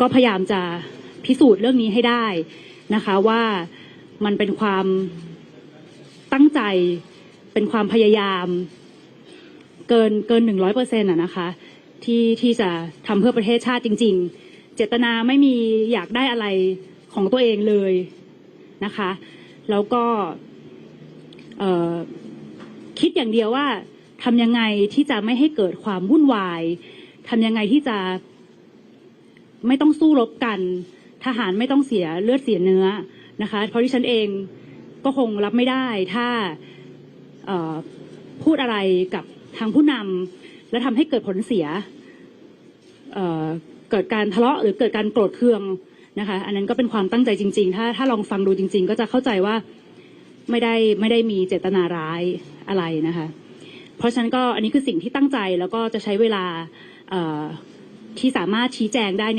ก็พยายามจะพิสูจน์เรื่องนี้ให้ได้นะคะว่ามันเป็นความตั้งใจเป็นความพยายาม เกินเกินหนึ่งร้อยเปอร์เซ็นต์อะนะคะที่ที่จะทำเพื่อประเทศชาติจริง ๆ เจตนาไม่มีอยากได้อะไรของตัวเองเลยนะคะ แล้วก็คิดอย่างเดียวว่าทำยังไงที่จะไม่ให้เกิดความวุ่นวายทำยังไงที่จะ ไม่ต้องสู้รบกัน ทหารไม่ต้องเสียเลือดเสียเนื้อนะคะเพราะที่ฉันเองก็คงรับไม่ได้ถ้าพูดอะไรกับทางผู้นำและทำให้เกิดผลเสียเเกิดการทะเลาะหรือเกิดการโกรธเคืองนะคะ อันนั้นก็เป็นความตั้งใจจริง ๆ ถ้าถ้าลองฟังดูจริง ๆ ก็จะเข้าใจว่าไม่ได้ไม่ได้มีเจตนาร้ายอะไรนะคะ เพราะฉะนั้นก็อันนี้คือสิ่งที่ตั้งใจแล้วก็จะใช้เวลาที่สามารถชี้แจงได้